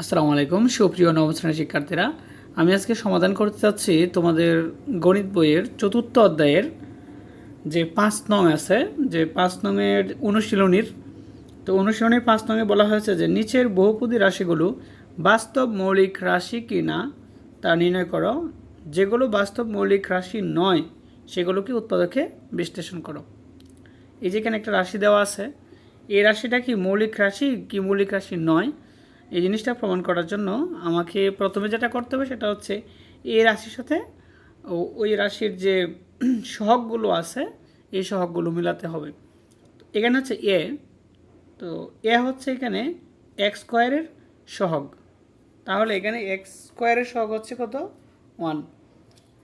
আসসালামু আলাইকুম, সুপ্রিয় নবম শিক্ষার্থীরা। আমি আজকে সমাধান করতে চাচ্ছি তোমাদের গণিত বইয়ের চতুর্থ অধ্যায়ের যে পাঁচ নং আছে, যে পাঁচ নংয়ের অনুশীলনীর। তো অনুশীলনীর পাঁচ নংয়ে বলা হয়েছে যে, নিচের বহুপদী রাশিগুলো বাস্তব মৌলিক রাশি কি না তা নির্ণয় করো। যেগুলো বাস্তব মৌলিক রাশি নয়, সেগুলোকে উৎপাদকে বিশ্লেষণ করো। এই যেখানে একটা রাশি দেওয়া আছে, এই রাশিটা কি মৌলিক রাশি কি মৌলিক রাশি নয়? এই জিনিসটা প্রমাণ করার জন্য আমাকে প্রথমে যেটা করতে হবে সেটা হচ্ছে এই রাশির সাথে ওই রাশির যে সহগগুলো আছে, এই সহগগুলো মিলাতে হবে। এখানে হচ্ছে এ, তো এ হচ্ছে এখানে এক্স স্কোয়ারের সহগ। তাহলে এখানে এক্স স্কোয়ারের সহগ হচ্ছে কত? ওয়ান।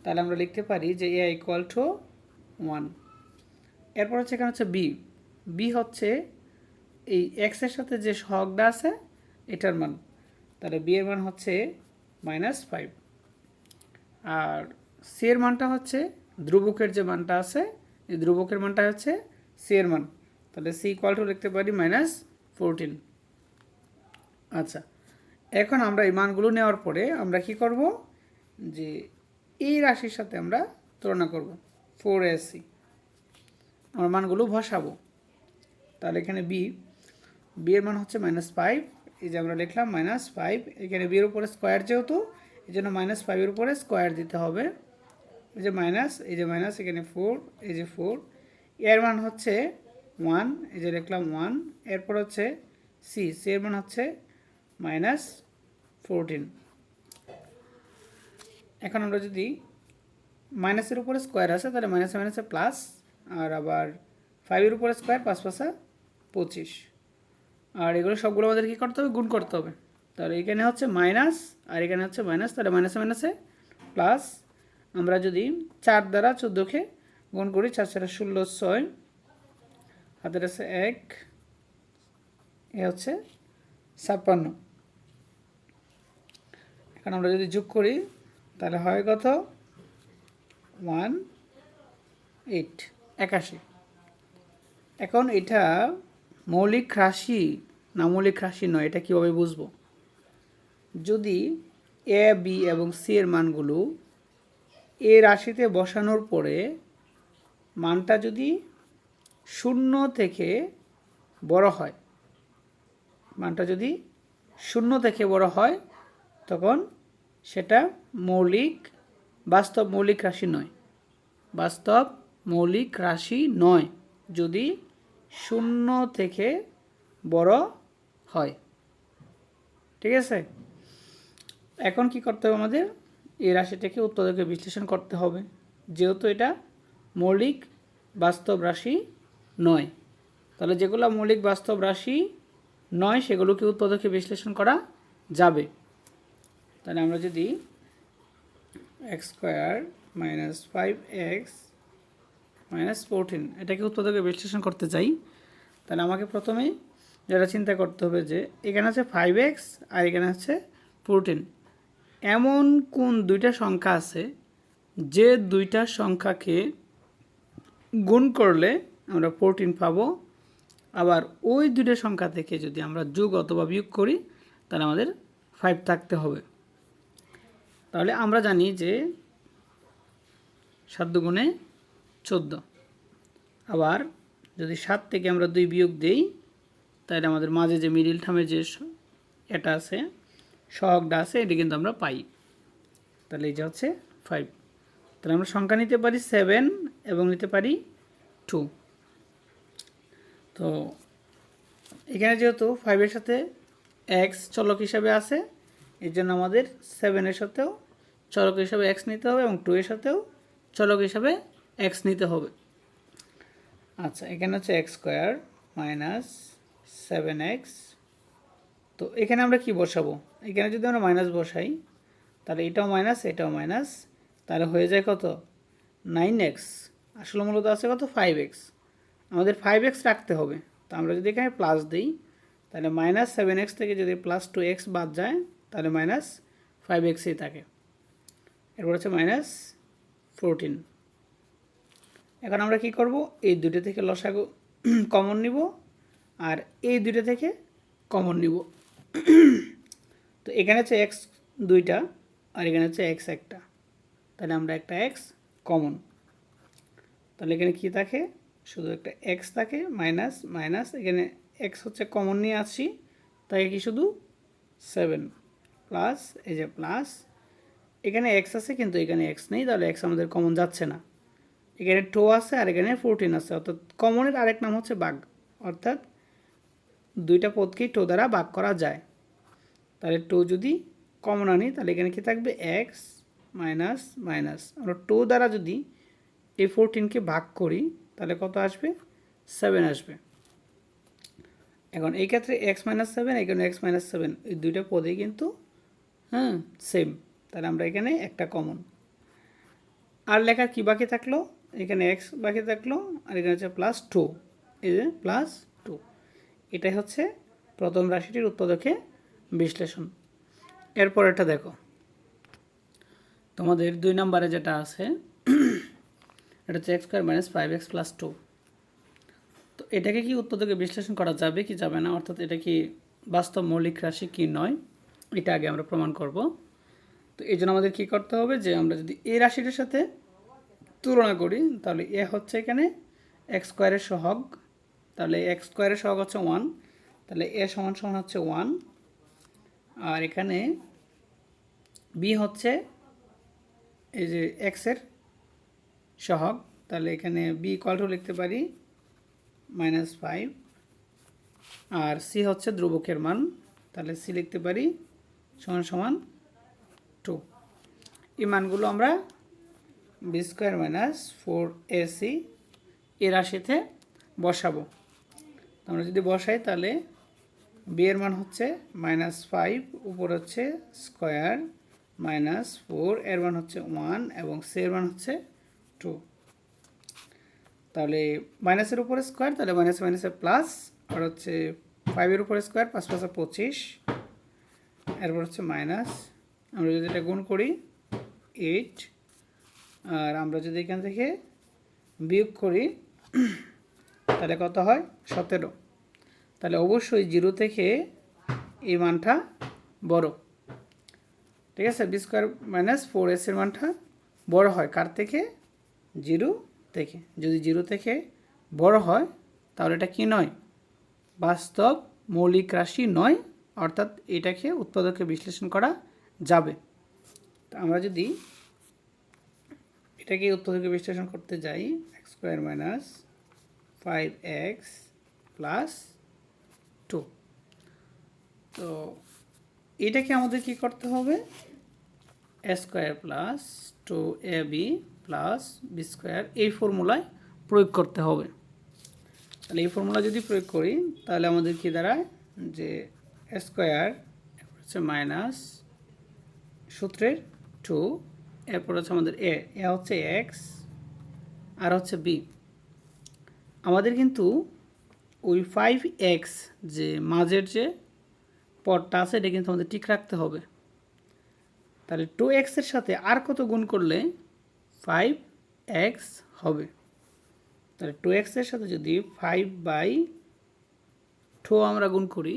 তাহলে আমরা লিখতে পারি যে এ ইকুয়াল টু ওয়ান। এরপর হচ্ছে এখানে হচ্ছে বি। বি হচ্ছে এই এক্সের সাথে যে সহগটা আছে এটার মান। তাহলে বি এর মান হচ্ছে মাইনাস ফাইভ আর সি এর মানটা হচ্ছে ধ্রুবকের যে মানটা আছে, এই ধ্রুবকের মানটা হচ্ছে সি এর মান। তাহলে সি ইকুয়াল টু লিখতে পারি মাইনাস ফোরটিন আচ্ছা এখন আমরা এই মানগুলো নেওয়ার পরে আমরা কি করব? যে এই রাশির সাথে আমরা তুলনা করব ফোর এসি আমরা মানগুলো বসাবো। তাহলে এখানে বি বি এর মান হচ্ছে মাইনাস ফাইভ এই যে আমরা লিখলাম মাইনাস ফাইভ এখানে বিয়ের উপরে স্কোয়ার যেহেতু, এই জন্য মাইনাস ফাইভের উপরে স্কোয়ার দিতে হবে। এই যে মাইনাস এই যে মাইনাস এখানে ফোর এই যে ফোর এর মান হচ্ছে ওয়ান এই যে লিখলাম ওয়ান এরপর হচ্ছে সি সি এর মান হচ্ছে মাইনাস ফোরটিন এখন আমরা যদি মাইনাসের উপরে স্কোয়ার আছে, তাহলে মাইনাসে মাইনাসে প্লাস আর আবার ফাইভের উপরে স্কোয়ার পাঁচ পাঁচা পঁচিশ। আর এগুলো সবগুলো আমাদের কী করতে হবে? গুণ করতে হবে। তাহলে এখানে হচ্ছে মাইনাস আর এখানে হচ্ছে মাইনাস তাহলে মাইনাসে মাইনাসে প্লাস আমরা যদি চার দ্বারা চোদ্দোকে গুণ করি, চার চার ষোলো, ছয়, হাতের আছে এক, এ হচ্ছে ছাপ্পান্ন। এখন আমরা যদি যোগ করি, তাহলে হয় কত? ওয়ান এইট একাশি। এখন এটা মৌলিক রাশি না মৌলিক রাশি নয়, এটা কীভাবে বুঝব? যদি এ বি এবং সি এর মানগুলো এ রাশিতে বসানোর পরে মানটা যদি শূন্য থেকে বড় হয়, মানটা যদি শূন্য থেকে বড় হয়, তখন সেটা মৌলিক, বাস্তব মৌলিক রাশি নয়। বাস্তব মৌলিক রাশি নয়, যদি শূন্য থেকে বড় হয়। ঠিক আছে? এখন কি করতে হবে আমাদের? এই রাশিটাকে উৎপাদকে বিশ্লেষণ করতে হবে। যেহেতু এটা মৌলিক বাস্তব রাশি নয়। তাহলে যেগুলো মৌলিক বাস্তব রাশি নয়, সেগুলোকে উৎপাদকে বিশ্লেষণ করা যাবে। তাহলে আমরা যদি X square minus five X minus fourteen, এটাকে উৎপাদকে বিশ্লেষণ করতে চাই তাহলে আমাকে প্রথমে যেটা চিন্তা করতে হবে যে এখানে আছে ফাইভ এক্স আর এখানে আছে ফোরটিন এমন কোন দুইটা সংখ্যা আছে যে দুইটা সংখ্যাকে গুণ করলে আমরা ফোরটিন পাবো। আবার ওই দুইটা সংখ্যা থেকে যদি আমরা যোগ অথবা বিয়োগ করি, তাহলে আমাদের ফাইভ থাকতে হবে। তাহলে আমরা জানি যে সাত দুগুণে চোদ্দ। আবার যদি সাত থেকে আমরা দুই বিয়োগ দেই, তাহলে আমাদের মাঝে যে মিডিল টার্মের যে এটা আছে, সহগটা আছে, এটি কিন্তু আমরা পাই। তাহলে যে হচ্ছে ফাইভ তাহলে আমরা সংখ্যা নিতে পারি সেভেন এবং নিতে পারি টু তো এখানে যেহেতু ফাইভের সাথে এক্স চলক হিসাবে আছে এই জন্য আমাদের সেভেনের সাথেও চলক হিসাবে এক্স নিতে হবে এবং টু এর সাথেও চলক হিসাবে এক্স নিতে হবে। আচ্ছা এখানে হচ্ছে X square minus seven X তো এখানে আমরা কি বসাবো? এখানে যদি আমরা মাইনাস বসাই, তাহলে এটাও মাইনাস এটাও মাইনাস তাহলে হয়ে যায় কত? নাইন এক্স আসলে মূলত আছে কত? ফাইভ এক্স আমাদের ফাইভ এক্স রাখতে হবে। তো আমরা যদি এখানে প্লাস দিই, তাহলে মাইনাস সেভেন এক্স থেকে যদি প্লাস টু এক্স বাদ যায়, তাহলে মাইনাস ফাইভ এক্সই থাকে। এরপর হচ্ছে মাইনাস ফোরটিন এখন আমরা কি করব? এই দুটো থেকে লসাগু কমন নিব আর এই দুটো থেকে কমন নিব। তো এখানে হচ্ছে এক্স দুইটা আর এখানে হচ্ছে এক্স একটা। তাহলে আমরা একটা এক্স কমন। তাহলে এখানে কি থাকে? শুধু একটা এক্স থাকে মাইনাস মাইনাস এখানে এক্স হচ্ছে কমন নিয়ে আসছি। তাই কি শুধু? সেভেন প্লাস এই যে প্লাস এখানে এক্স আছে কিন্তু এখানে এক্স নেই, তাহলে এক্স আমাদের কমন যাচ্ছে না। এখানে টো আছে আর এখানে ফোরটিন আছে। অর্থাৎ কমনের আরেক নাম হচ্ছে বাঘ। অর্থাৎ দুইটা পদকেই টো দ্বারা ভাগ করা যায়। তাহলে টো যদি কমন আনি, তাহলে এখানে কি থাকবে? এক্স মাইনাস মাইনাস আমরা টো দ্বারা যদি এই ফোরটিনকে ভাগ করি, তাহলে কত আসবে? সেভেন আসবে। এখন এই ক্ষেত্রে এক্স মাইনাস সেভেন এখানে এক্স মাইনাস সেভেন এই দুইটা পদেই কিন্তু হ্যাঁ সেম তাহলে আমরা এখানে একটা কমন আর লেখার কী বাকি থাকল? এখানে এক্স বাকি থাকল, আর এখানে হচ্ছে প্লাস টু এই যে প্লাস টু এটাই হচ্ছে প্রথম রাশিটির উৎপাদকে বিশ্লেষণ। এরপর এটা দেখো। তোমাদের দুই নম্বরে যেটা আছে, এটা হচ্ছে X square minus five X plus two তো এটাকে কি উৎপাদকে বিশ্লেষণ করা যাবে কি যাবে না? অর্থাৎ এটা কি বাস্তব মৌলিক রাশি কি নয়? এটা আগে আমরা প্রমাণ করব। তো এই জন্য আমাদের কী করতে হবে যে আমরা যদি এই রাশিটার সাথে তুলনা করি, তাহলে এ হচ্ছে এখানে এক্স স্কোয়ারের সহগ, তাহলে এক্স স্কোয়ারের সহগ হচ্ছে ওয়ান তাহলে এ সমান সমান হচ্ছে ওয়ান আর এখানে বি হচ্ছে এই যে এক্সের সহগ, তাহলে এখানে বি ইকুয়াল টু লিখতে পারি মাইনাস ফাইভ আর সি হচ্ছে ধ্রুবকের মান, তাহলে সি লিখতে পারি সমান সমান টু এই মানগুলো আমরা B square minus four AC A রাশিতে বসাবো। আমরা যদি বসাই তাহলে বি এর মান হচ্ছে মাইনাস ফাইভ, উপর হচ্ছে স্কোয়ার মাইনাস ফোর, এর মান হচ্ছে ওয়ান এবং সি এর মান হচ্ছে টু। তাহলে মাইনাসের উপরে স্কোয়ার, তাহলে মাইনাস মাইনাসে প্লাস, আর হচ্ছে ফাইভের উপরে স্কোয়ার, পাঁচ পাঁচে পঁচিশ, এরপর হচ্ছে মাইনাস। আমরা যদি এটা গুণ করি, এইট আর আমরা যদি এখান থেকে বিয়োগ করি, তাহলে কত হয়? সতেরো। তাহলে অবশ্যই জিরো থেকে এই মানটা বড়। ঠিক আছে? বি স্কোয়ার মাইনাস ফোর এসের মানটা বড় হয়। কার থেকে? জিরো থেকে। যদি জিরো থেকে বড় হয়, তাহলে এটা কি নয়? বাস্তব মৌলিক রাশি নয়। অর্থাৎ এটাকে উৎপাদকে বিশ্লেষণ করা যাবে। তো আমরা যদি এটাকে উৎপাদকে বিশ্লেষণ করতে যাই, X square minus five X plus two. তো এটাকে আমাদের কি করতে হবে? A square plus two A B plus B square এই ফর্মুলায় প্রয়োগ করতে হবে। তাহলে এই ফর্মুলা যদি প্রয়োগ করি, তাহলে আমাদের কি দাঁড়ায়? যে স্কোয়ার হচ্ছে মাইনাস সূত্রের টু এরপর হচ্ছে আমাদের এ এ হচ্ছে এক্স, আর হচ্ছে বি। আমাদের কিন্তু ওই ফাইভ এক্স যে মাঝের যে পদটা আছে, এটা কিন্তু আমাদের ঠিক রাখতে হবে। তাহলে টু এক্সের সাথে আর কত গুণ করলে ফাইভ এক্স হবে? তাহলে টু এক্সের সাথে যদি ফাইভ বাই টু আমরা গুণ করি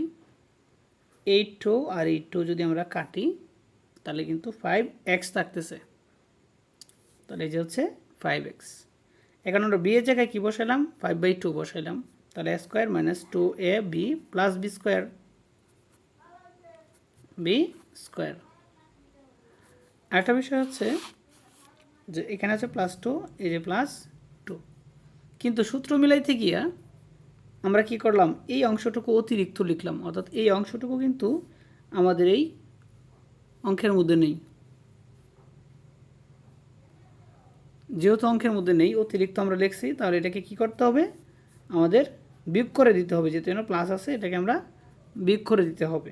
এইট টু আর এইট টু যদি আমরা কাটি, তাহলে কিন্তু ফাইভ এক্স থাকতেছে। তাহলে এই যে হচ্ছে ফাইভ এক্স এখন আমরা বি এর জায়গায় কী বসাইলাম? ফাইভ বাই টু বসাইলাম। তাহলে square minus two A B plus B square B square আরেকটা বিষয় হচ্ছে যে এখানে আছে প্লাস টু এই যে প্লাস টু কিন্তু সূত্র মিলাইতে গিয়া আমরা কি করলাম? এই অংশটুকু অতিরিক্ত লিখলাম। অর্থাৎ এই অংশটুকু কিন্তু আমাদের এই অঙ্কের মধ্যে নেই। যেহেতু অঙ্কের মধ্যে নেই, অতিরিক্ত আমরা লিখছি, তাহলে এটাকে কি করতে হবে? আমাদের বিয়োগ করে দিতে হবে, যেহেতু এখানে প্লাস আছে, এটাকে আমরা বিয়োগ করে দিতে হবে।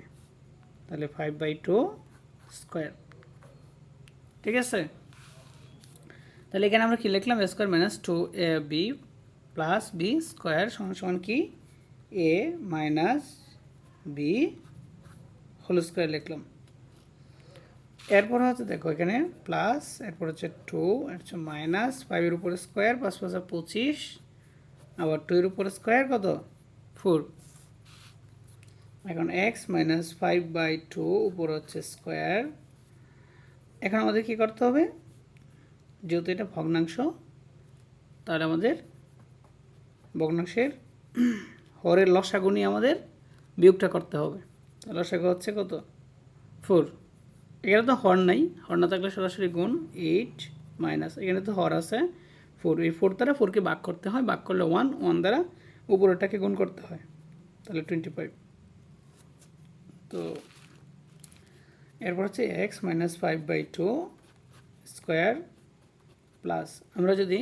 তাহলে ফাইভ বাই টু স্কোয়ার ঠিক আছে? তাহলে এখানে আমরা কি লিখলাম? Square minus two A B plus B square সমান সমান কি? A minus B whole square লিখলাম। এরপর হচ্ছে দেখো এখানে প্লাস এরপর হচ্ছে টু এর হচ্ছে মাইনাস ফাইভের উপরে স্কোয়ার পাঁচ পাঁচা পঁচিশ, আবার টু এর উপরে স্কোয়ার কত? ফোর এখন X minus five by two উপর হচ্ছে স্কোয়ার এখন আমাদের কি করতে হবে? যেহেতু এটা ভগ্নাংশ, তাহলে আমাদের ভগ্নাংশের হরের লসাগু নিয়ে আমাদের বিয়োগটা করতে হবে। লসাগু হচ্ছে কত? ফোর এখানে তো হর নাই, হর না থাকলে সরাসরি গুণ এইট মাইনাস এখানে তো হর আছে ফোর এই ফোর দ্বারা ফোরকে ভাগ করতে হয়, ভাগ করলে ওয়ান ওয়ান দ্বারা উপরেরটাকে গুণ করতে হয়, তাহলে টোয়েন্টি ফাইভ তো এরপর হচ্ছে X minus five by two square plus আমরা যদি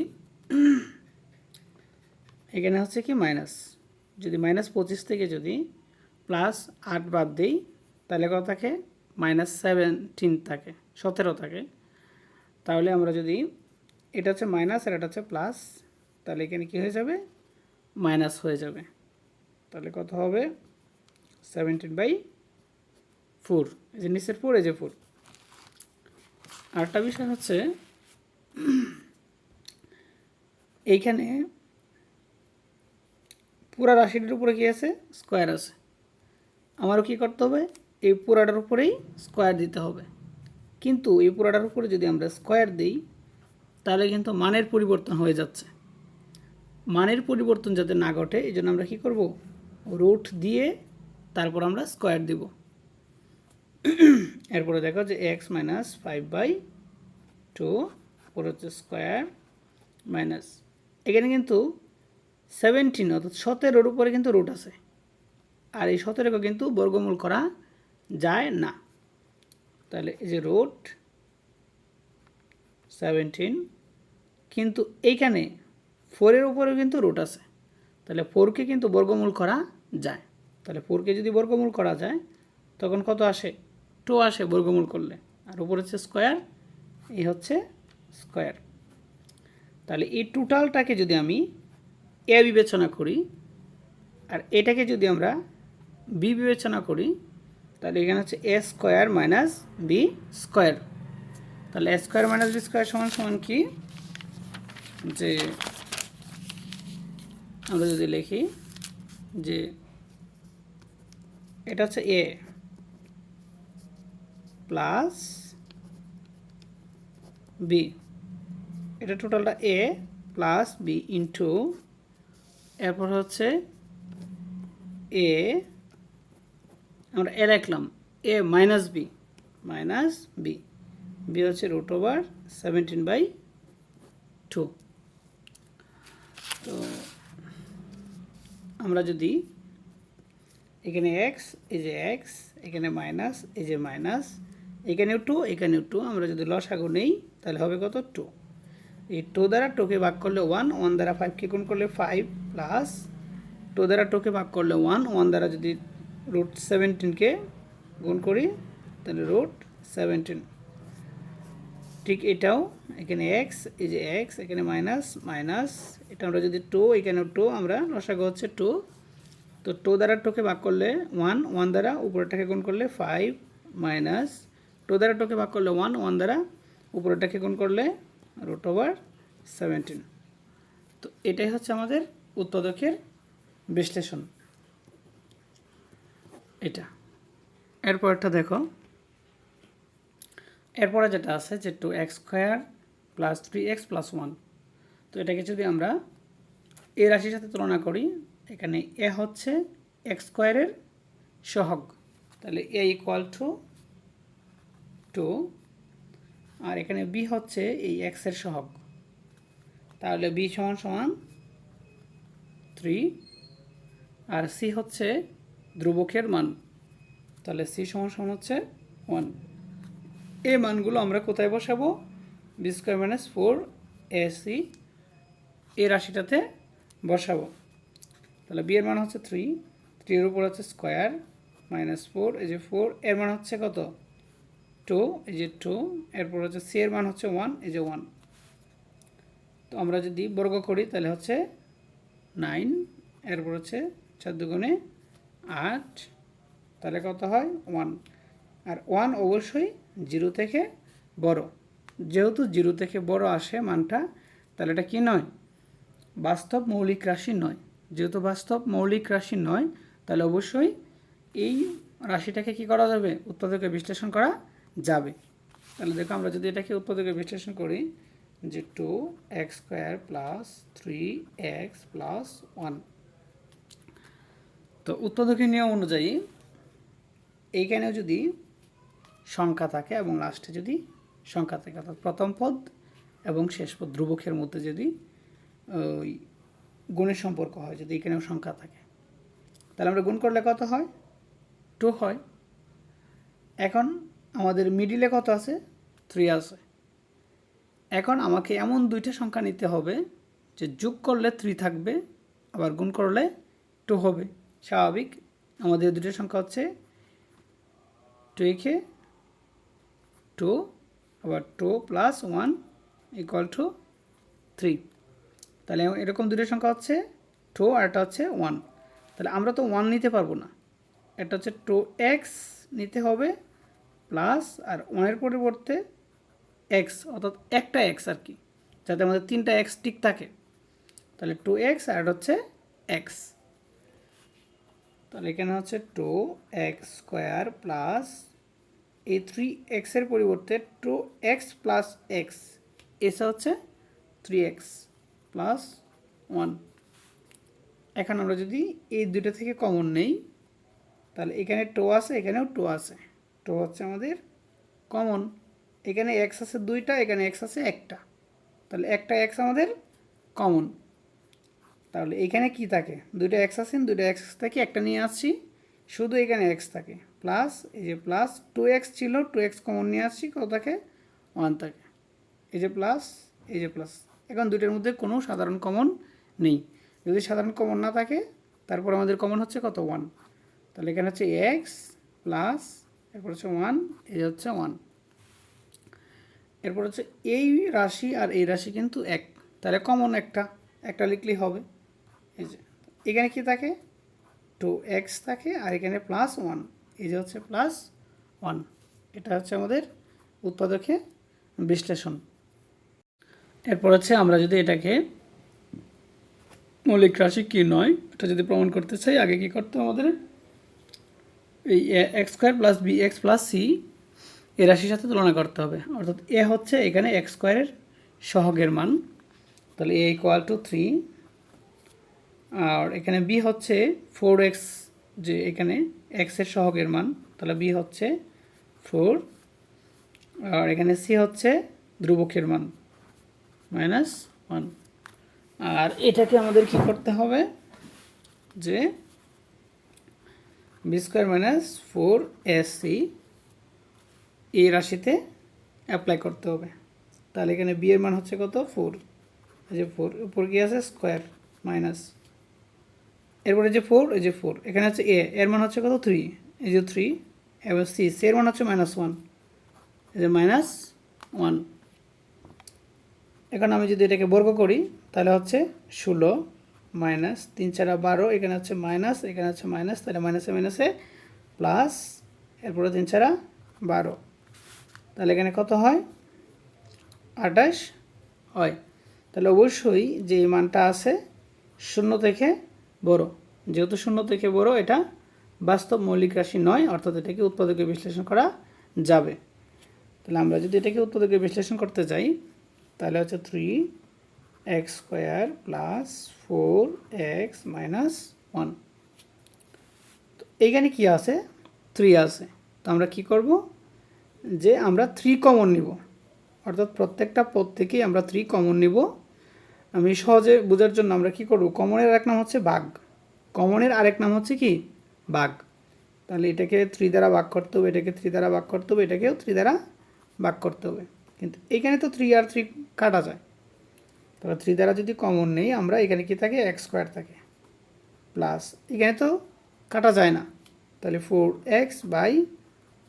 এখানে হচ্ছে কি মাইনাস যদি মাইনাস পঁচিশ থেকে যদি প্লাস আট বাদ দিই, তাহলে কত থাকে? মাইনাস সেভেন্টিন থাকে, সতেরো থাকে। তাহলে আমরা যদি এটা হচ্ছে মাইনাস আর এটা হচ্ছে প্লাস তাহলে এখানে কী হয়ে যাবে? মাইনাস হয়ে যাবে। তাহলে কত হবে? সেভেন্টিন বাই ফোর এই যে নিচের ফোর এই যে ফোর আরেকটা বিষয় হচ্ছে, এইখানে পুরা রাশিটির উপরে কী আছে? স্কোয়ার আছে। আমারও কী করতে হবে? এই পুরাটার উপরেই স্কোয়ার দিতে হবে। কিন্তু এই পুরাটার উপরে যদি আমরা স্কোয়ার দিই, তাহলে কিন্তু মানের পরিবর্তন হয়ে যাচ্ছে। মানের পরিবর্তন যাতে না ঘটে, এই জন্য আমরা কী করব? রুট দিয়ে তারপর আমরা স্কোয়ার দিব। এরপরে দেখো যে X minus five by two পরে হচ্ছে স্কোয়ার মাইনাস এখানে কিন্তু সেভেন্টিন অর্থাৎ সতেরোর উপরে কিন্তু রুট আছে। আর এই সতেরোকে কিন্তু বর্গমূল করা যায় না। তাহলে এই যে রুট সেভেন্টিন কিন্তু এইখানে ফোরের উপরেও কিন্তু রুট আছে। তাহলে ফোরকে কিন্তু বর্গমূল করা যায়। তাহলে ফোরকে যদি বর্গমূল করা যায়, তখন কত আসে? টু আসে বর্গমূল করলে। আর উপর হচ্ছে স্কোয়ার এই হচ্ছে স্কোয়ার তাহলে এই টোটালটাকে যদি আমি এ বিবেচনা করি, আর এটাকে যদি আমরা বি বিবেচনা করি তাহলে এখানে হচ্ছে A square minus B square তাহলে A square minus B square সমান সমান কি? যে আমরা যদি লিখি যে এটা হচ্ছে এ প্লাস বি এটা টোটালটা এ প্লাস বি ইন্টু এরপর হচ্ছে এ আমরা এ রাখলাম। A minus B minus B B হচ্ছে root over seventeen by two তো আমরা যদি এখানে এক্স এই যে এক্স এখানে মাইনাস এই যে মাইনাস এখানেও টু এখানেও টু আমরা যদি লসাগু নেই, তাহলে হবে কত? টু এই টু দ্বারা টুকে ভাগ করলে ওয়ান ওয়ান দ্বারা ফাইভকে গুণ করলে ফাইভ প্লাস টু দ্বারা টুকে ভাগ করলে ওয়ান ওয়ান দ্বারা যদি রুট সেভেন্টিনকে গুণ করি, তাহলে রুট সেভেন্টিন ঠিক এটাও, এখানে এক্স এই যে এক্স এখানে মাইনাস মাইনাস এটা আমরা যদি টু এখানে টু আমরা লসাগু হচ্ছে টু তো টু দ্বারা টুকে ভাগ করলে ওয়ান ওয়ান দ্বারা উপরেরটাকে গুণ করলে ফাইভ মাইনাস টু দ্বারা টুকে ভাগ করলে ওয়ান ওয়ান দ্বারা উপরেরটাকে গুণ করলে রুট ওভার সেভেন্টিন তো এটাই হচ্ছে আমাদের উৎপাদকের বিশ্লেষণ। এটা। এরপরটা দেখো। এরপরে যেটা আছে যে two X square plus three X plus one তো এটাকে যদি আমরা এ রাশির সাথে তুলনা করি, এখানে এ হচ্ছে এক্স স্কোয়ারের সহগ। তাহলে এ ইকুয়াল টু টু আর এখানে বি হচ্ছে এই এক্সের সহগ। তাহলে বি সমান সমান থ্রি আর সি হচ্ছে ধ্রুবকের মান। তাহলে সি সমান সমান হচ্ছে ওয়ান এই মানগুলো আমরা কোথায় বসাবো? B square minus four A C এই রাশিটাতে বসাবো। তাহলে বি এর মান হচ্ছে থ্রি থ্রি এর উপর হচ্ছে স্কোয়ার মাইনাস ফোর এই যে ফোর এর মান হচ্ছে কত? টু এই যে টু এরপর হচ্ছে সি এর মান হচ্ছে ওয়ান এই যে ওয়ান তো আমরা যদি বর্গ করি, তাহলে হচ্ছে নাইন এরপর হচ্ছে চার দুগুণে আট, তাহলে কত হয়? ওয়ান আর ওয়ান অবশ্যই জিরো থেকে বড়। যেহেতু জিরো থেকে বড় আসে মানটা, তাহলে এটা কি নয়? বাস্তব মৌলিক রাশি নয়। যেহেতু বাস্তব মৌলিক রাশি নয়, তাহলে অবশ্যই এই রাশিটাকে কি করা যাবে? উৎপাদকে বিশ্লেষণ করা যাবে। তাহলে দেখো আমরা যদি এটাকে উৎপাদকে বিশ্লেষণ করি, যে two X square plus three X plus one তো উৎপাদকের নিয়ম অনুযায়ী এইখানেও যদি সংখ্যা থাকে এবং লাস্টে যদি সংখ্যা থাকে, অর্থাৎ প্রথম পদ এবং শেষ পদ, ধ্রুবকের মধ্যে যদি, ওই গুণের সম্পর্ক হয়, যদি এখানেও সংখ্যা থাকে, তাহলে আমরা গুণ করলে কত হয়? টু হয়। এখন আমাদের মিডিলে কত আছে? থ্রি আছে। এখন আমাকে এমন দুইটা সংখ্যা নিতে হবে যে যোগ করলে থ্রি থাকবে, আবার গুণ করলে টু হবে। স্বাভাবিক। আমাদের দুটো সংখ্যা হচ্ছে টু একে টু আবার two plus one equal to three তাহলে এরকম দুটো সংখ্যা হচ্ছে টু আর একটা হচ্ছে ওয়ান তাহলে আমরা তো ওয়ান নিতে পারব না। এটা হচ্ছে টু এক্স নিতে হবে প্লাস আর ওয়ানের পরিবর্তে এক্স অর্থাৎ একটা এক্স আর কি, যাতে আমাদের তিনটা এক্স ঠিক থাকে। তাহলে টু এক্স আর হচ্ছে এক্স তাহলে এখানে হচ্ছে টু এক্স স্কোয়ার প্লাস এই থ্রি এক্সের পরিবর্তে টু এক্স প্লাস এক্স। এসে হচ্ছে থ্রি এক্স প্লাস ওয়ান। এখন আমরা যদি এই দুটো থেকে কমন নেই, তাহলে এখানে টো আছে, এখানেও টো আছে। টো হচ্ছে আমাদের কমন। এখানে এক্স আছে দুইটা, এখানে এক্স আছে একটা। তাহলে একটা এক্স আমাদের কমন। তাহলে এখানে কি থাকে? দুইটা এক্স আছে, দুইটা এক্স থেকে একটা নিয়ে আসছি। শুধু এখানে এক্স থাকে। প্লাস এই যে প্লাস টু এক্স ছিল টু এক্স কমন নিয়ে আসছি, কত থাকে? ওয়ান থাকে। এই যে প্লাস এই যে প্লাস এখন দুইটার মধ্যে কোনো সাধারণ কমন নেই। যদি সাধারণ কমন না থাকে, তারপর আমাদের কমন হচ্ছে কত? ওয়ান তাহলে এখানে হচ্ছে এক্স প্লাস এরপর হচ্ছে ওয়ান এই হচ্ছে ওয়ান এরপর হচ্ছে এই রাশি আর এই রাশি কিন্তু এক। তাহলে কমন একটা। একটা লিখলেই হবে। এই যে, এখানে কি থাকে? টু এক্স থাকে আর এখানে প্লাস ওয়ান এই যে হচ্ছে প্লাস ওয়ান এটা হচ্ছে আমাদের উৎপাদকে বিশ্লেষণ। এরপর হচ্ছে আমরা যদি এটাকে মৌলিক রাশি কি নয়, এটা যদি প্রমাণ করতে চাই, আগে কি করতে আমাদের? এই X square plus B X plus C এ রাশির সাথে তুলনা করতে হবে। অর্থাৎ এ হচ্ছে এখানে এক্স স্কোয়ারের সহগের মান। তাহলে এ ইকুয়াল টু থ্রি আর এখানে বি হচ্ছে ফোর এক্স যে এখানে এক্সের সহগের মান, তাহলে বি হচ্ছে ফোর আর এখানে সি হচ্ছে ধ্রুবকের মান মাইনাস ওয়ান আর এটাকে আমাদের কি করতে হবে? যে B square minus four S C এই রাশিতে অ্যাপ্লাই করতে হবে। তাহলে এখানে বি এর মান হচ্ছে কত? ফোর যে ফোর উপর কি আছে? স্কোয়ার মাইনাস এরপরে যে ফোর এই যে ফোর এখানে হচ্ছে এ এর মান হচ্ছে কত? থ্রি এই যে থ্রি এবার সি এর মান হচ্ছে মাইনাস ওয়ান এই যে মাইনাস ওয়ান এখন আমি যদি এটাকে বর্গ করি, তাহলে হচ্ছে ষোলো মাইনাস তিন চারা বারো, এখানে হচ্ছে মাইনাস এখানে হচ্ছে মাইনাস তাহলে মাইনাসে মাইনাসে প্লাস এরপরে তিন চারা বারো। তাহলে এখানে কত হয়? আঠাশ হয়। তাহলে অবশ্যই যে মানটা আছে, শূন্য থেকে বড়। যেহেতু শূন্য থেকে বড়, এটা বাস্তব মৌলিক রাশি নয়, অর্থাৎ এটাকে উৎপাদকে বিশ্লেষণ করা যাবে। তাহলে আমরা যদি এটাকে উৎপাদকে বিশ্লেষণ করতে চাই তাহলে হচ্ছে three X square plus four X minus one তো এইখানে কী আছে? থ্রি আছে। তো আমরা কি করব? যে আমরা থ্রি কমন নিব। অর্থাৎ প্রত্যেকটা পদ থেকেই আমরা থ্রি কমন নিব। আমি সহজে বোঝার জন্য আমরা কি করব? কমনের এক নাম হচ্ছে বাঘ। কমনের আরেক নাম হচ্ছে কি? বাঘ। তাহলে এটাকে থ্রি দ্বারা ভাগ করতে হবে, এটাকে থ্রি দ্বারা ভাগ করতে হবে, এটাকেও থ্রি দ্বারা ভাগ করতে হবে। কিন্তু এখানে তো থ্রি আর থ্রি কাটা যায়। তাহলে থ্রি দ্বারা যদি কমন নেই, আমরা এখানে কি থাকে? এক্স স্কোয়ার থাকে। প্লাস এখানে তো কাটা যায় না। তাহলে four X by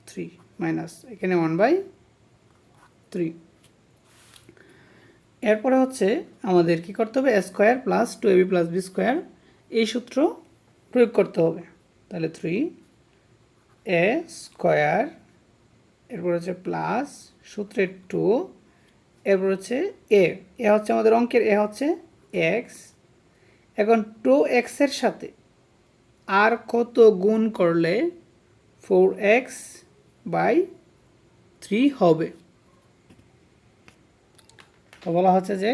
three minus এখানে ওয়ান বাই থ্রি এরপরে হচ্ছে আমাদের কি করতে হবে? Square plus two AB plus B square, এই সূত্র প্রয়োগ করতে হবে। তাহলে থ্রি এ স্কোয়ার, এরপর হচ্ছে প্লাস সূত্রের টু এরপর হচ্ছে এ এ হচ্ছে আমাদের অঙ্কের এ হচ্ছে এক্স এখন টু এক্সের সাথে আর কত গুণ করলে ফোর এক্স বাই থ্রি হবে? তো বলা হচ্ছে যে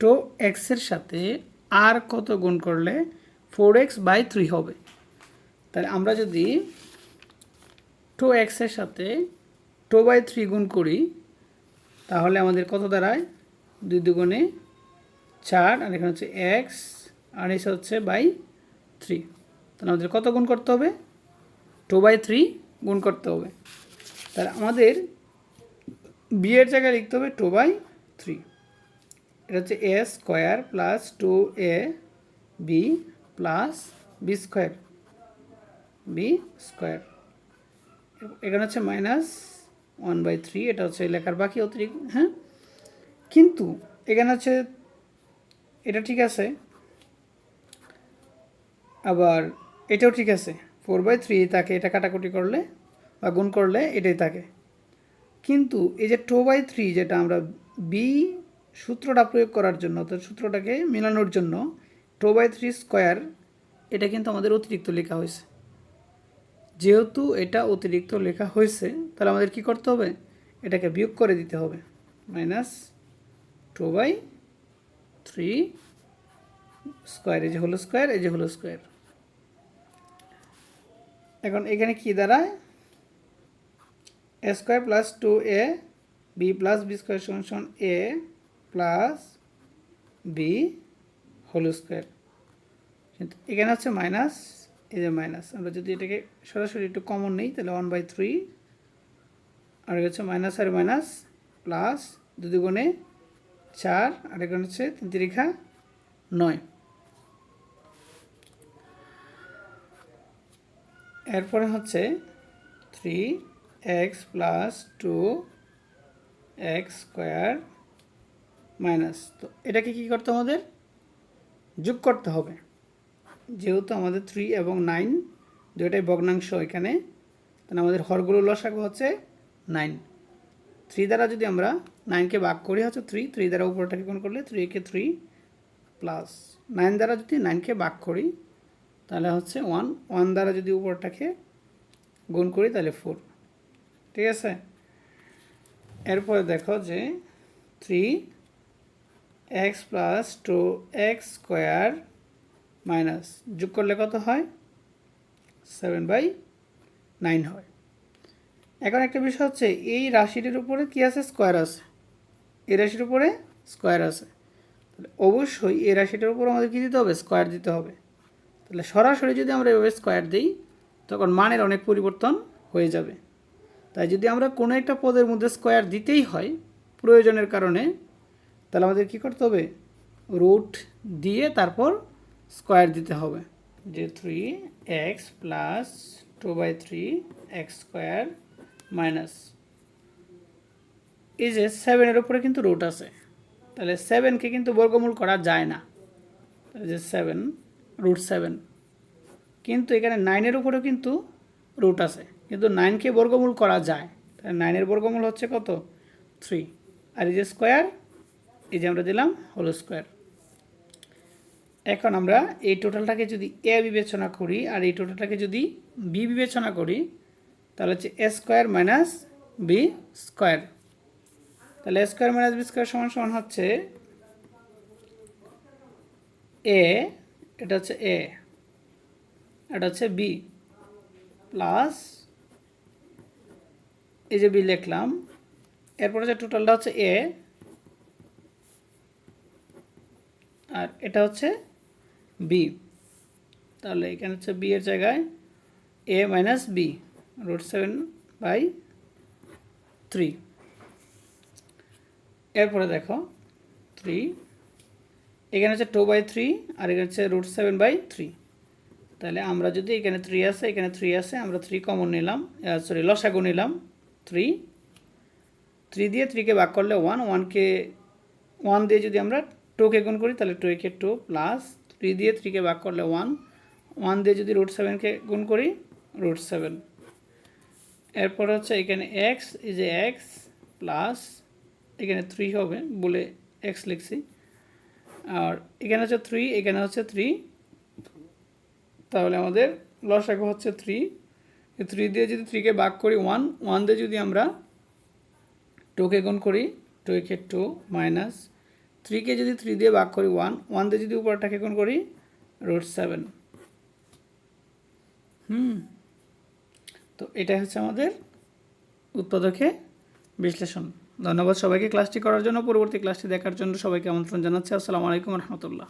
টো এক্সের সাথে আর কত গুণ করলে ফোর এক্স বাই থ্রি হবে। তাহলে আমরা যদি টো এক্সের সাথে টো বাই থ্রি গুণ করি, তাহলে আমাদের কত দাঁড়ায়? দুই দুগুণে চার, আর এখানে হচ্ছে এক্স আর এসে হচ্ছে বাই থ্রি তাহলে আমাদের কত গুণ করতে হবে? টু বাই থ্রি গুণ করতে হবে। তাহলে আমাদের বি এর জায়গায় লিখতে হবে টু বাই থ্রি এটা হচ্ছে A square plus two A B plus B square B square এখানে হচ্ছে মাইনাস ওয়ান বাই থ্রি এটা হচ্ছে লেখার বাকি অতিরিক্ত হ্যাঁ? কিন্তু এখানে হচ্ছে, এটা ঠিক আছে। আবার এটাও ঠিক আছে। ফোর বাই থ্রি থাকে এটা কাটাকুটি করলে বা গুণ করলে এটাই থাকে কিন্তু এই যে টু বাই থ্রি যেটা আমরা বি সূত্রটা প্রয়োগ করার জন্য তো সূত্রটাকে মেলানোর জন্য টু বাই থ্রি স্কোয়ার এটা কিন্তু আমাদের অতিরিক্ত লেখা হয়েছে। যেহেতু এটা অতিরিক্ত লেখা হয়েছে, তাহলে আমাদের কি করতে হবে? এটাকে বিয়োগ করে দিতে হবে। Minus two by three square এই যে হলো স্কোয়ার এই যে হলো স্কোয়ার এখন এখানে কি দাঁড়ায়? A square plus two A B plus B square সমান সমান A plus B whole square. কিন্তু এখানে হচ্ছে মাইনাস, এই যে মাইনাস। আমরা যদি এটাকে সরাসরি একটু কমন নেই, তাহলে ওয়ান বাই থ্রি আর হচ্ছে মাইনাস আর মাইনাস প্লাস দুই গুণে চার, আর এখানে হচ্ছে তিন তিরিখা নয়। এরপরে হচ্ছে three X plus two X square minus, তো এটাকে কী করতে আমাদের যোগ করতে হবে। যেহেতু আমাদের থ্রি এবং নাইন দুইটাই ভগ্নাংশ এখানে, তাহলে আমাদের হরগুলো লসাগু হচ্ছে নাইন থ্রি দ্বারা যদি আমরা নাইনকে ভাগ করি, হচ্ছে থ্রি থ্রি দ্বারা উপরটাকে কোন করলে থ্রিকে থ্রি প্লাস নাইন দ্বারা যদি নাইনকে ভাগ করি, তাহলে হচ্ছে ওয়ান ওয়ান দ্বারা যদি উপরটাকে গুণ করি, তাহলে ফোর ঠিক আছে? এরপরে দেখো যে three X plus two X square minus যোগ করলে কত হয়? সেভেন বাই নাইন হয়। এখন একটা বিষয় হচ্ছে, এই রাশিটির উপরে কী আছে? স্কোয়ার আছে। এই রাশির উপরে স্কোয়ার আছে। তাহলে অবশ্যই এই রাশিটার উপর আমাদের কী দিতে হবে? স্কোয়ার দিতে হবে। তাহলে সরাসরি যদি আমরা এভাবে স্কোয়ার দিই, তখন মানের অনেক পরিবর্তন হয়ে যাবে। তাই যদি আমরা কোনো একটা পদের মধ্যে স্কোয়ার দিতেই হয় প্রয়োজনের কারণে, তাহলে আমাদের কী করতে হবে? রুট দিয়ে তারপর স্কোয়ার দিতে হবে। যে three X plus two by three X square minus এই যে সেভেনের উপরে কিন্তু রুট আছে। তাহলে সেভেনকে কিন্তু বর্গমূল করা যায় না। যে সেভেন রুট সেভেন কিন্তু এখানে নাইনের উপরেও কিন্তু রুট আছে। কিন্তু নাইনকে বর্গমূল করা যায়, তাহলে নাইনের বর্গমূল হচ্ছে কত? থ্রি আর এই যে স্কোয়ার এই যে আমরা দিলাম হোল স্কোয়ার এখন আমরা এই টোটালটাকে যদি এ বিবেচনা করি আর এই টোটালটাকে যদি বি বিবেচনা করি, তাহলে হচ্ছে A square minus B square তাহলে A square minus B square সমান সমান হচ্ছে এ এটা হচ্ছে এ এটা হচ্ছে বি প্লাস এই যে বি লিখলাম, এরপরে হচ্ছে টোটালটা হচ্ছে এ আর এটা হচ্ছে বি তাহলে এখানে হচ্ছে বি এর জায়গায় A minus B root seven by three এরপরে দেখো থ্রি এখানে হচ্ছে টু বাই থ্রি আর এখানে হচ্ছে রুট সেভেন বাই থ্রি তাহলে আমরা যদি এখানে থ্রি আছে, এখানে থ্রি আছে, আমরা থ্রি কমন নিলাম সরি লসাগু নিলাম। থ্রি থ্রি দিয়ে থ্রিকে ভাগ করলে ওয়ান ওয়ানকে ওয়ান দিয়ে যদি আমরা টোকে গুণ করি, তাহলে টু একে টু প্লাস থ্রি দিয়ে থ্রিকে ভাগ করলে ওয়ান ওয়ান দিয়ে যদি রুট সেভেনকে গুণ করি রুট সেভেন এরপর হচ্ছে এখানে এক্স এই যে এক্স প্লাস এখানে থ্রি হবে, বলে এক্স লিখছি। আর এখানে হচ্ছে থ্রি এখানে হচ্ছে থ্রি তাহলে আমাদের লসাগু হচ্ছে থ্রি থ্রি দিয়ে যদি থ্রিকে ভাগ করি ওয়ান ওয়ান দিয়ে যদি আমরা টুকে গুণ করি টু একে টু মাইনাস থ্রিকে যদি থ্রি দিয়ে ভাগ করি ওয়ান ওয়ান দিয়ে যদি উপরটাকে গুণ করি রুট সেভেন হুম। তো এটাই হচ্ছে আমাদের উৎপাদকে বিশ্লেষণ। ধন্যবাদ সবাইকে ক্লাসটি করার জন্য। পরবর্তী ক্লাসটি দেখার জন্য সবাইকে আমন্ত্রণ জানাচ্ছি। আসসালামু আলাইকুম রহমতুল্লাহ।